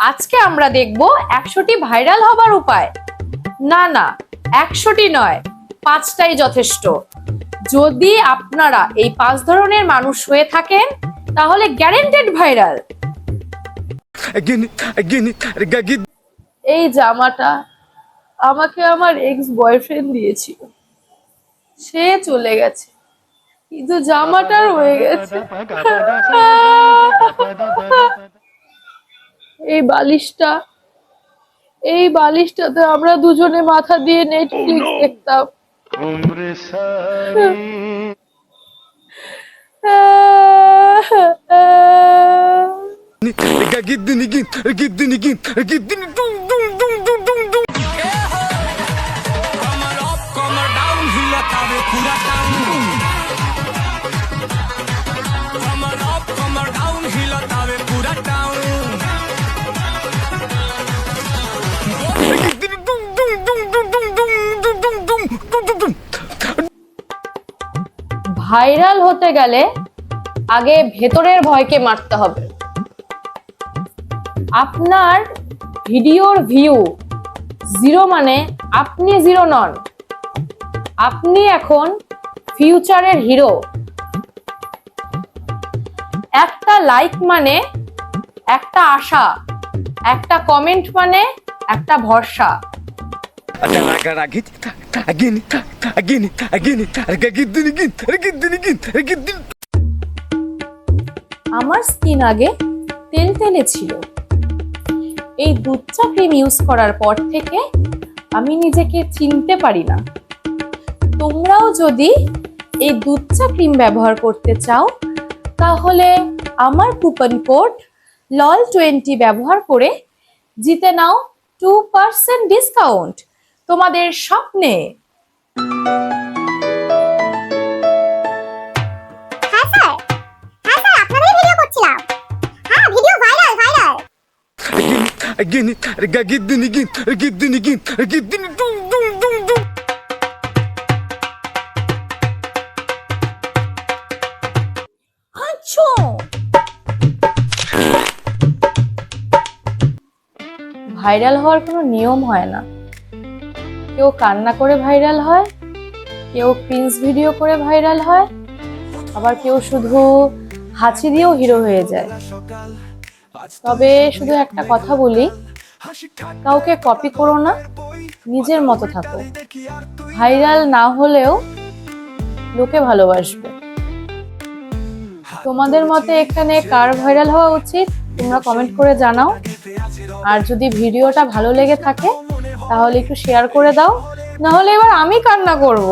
আজকে আমরা দেখব একশোটি ভাইরাল হবার উপায়। না না একশোটি নয় পাঁচটাই যথেষ্ট। যদি আপনারা এই পাঁচ ধরনের মানুষ হয়ে থাকেন তাহলে গ্যারেন্টেড ভাইরাল. এই জামাটা আমাকে আমার এক্স বয়ফ্রেন্ড দিয়েছিল। সে চলে গেছে। কিন্তু জামাটা রয়ে গেছে। এই বালিশটা এই বালিশটাতে আমরা দুজনে মাথা দিয়ে নেটফ্লিক্স oh, দেখতাম। পুরা ভাইরাল হতে গেলে আগে ভেতরের ভয়কে মারতে হবে। আপনার ভিডিওর ভিউ জিরো মানে আপনি জিরো নন। আপনি এখন ফিউচারের হিরো একটা লাইক মানে একটা আশা, একটা কমেন্ট মানে একটা ভরসা। আমার স্কিন আগে তেল তেলে ছিল। এই দুধ চা ক্রিম ইউজ করার পর থেকে আমি নিজেকে চিনতে পারি না। তোমরাও যদি এই দুধ চা ক্রিম ব্যবহার করতে চাও, তাহলে আমার কুপন কোড লল টোয়েন্টি ব্যবহার করে জিতে নাও টু পার্সেন্ট ডিসকাউন্ট তোমাদের স্বপ্নে। হ্যাঁ স্যার। হ্যাঁ হ্যাঁ video viral viral Again, again, again, again, again, again, dum, dum, dum, dum. আচ্ছা। ভাইরাল হওয়ার কোনো নিয়ম হয় না। কেউ কান্না করে ভাইরাল হয়, কেউ প্রিন্স ভিডিও করে ভাইরাল হয়, আবার কেউ শুধু হাঁচি দিয়েও হিরো হয়ে যায়। তবে শুধু একটা কথা বলি, কাউকে কপি করো না, নিজের মতো থাকো। ভাইরাল না হলেও লোকে ভালোবাসবে। তোমাদের মতে এখানে কার ভাইরাল হওয়া উচিত? তোমরা কমেন্ট করে জানাও। আর যদি ভিডিওটা ভালো লেগে থাকে তাহলে একটু শেয়ার করে দাও। নাহলে এবার আমি কান্না করব।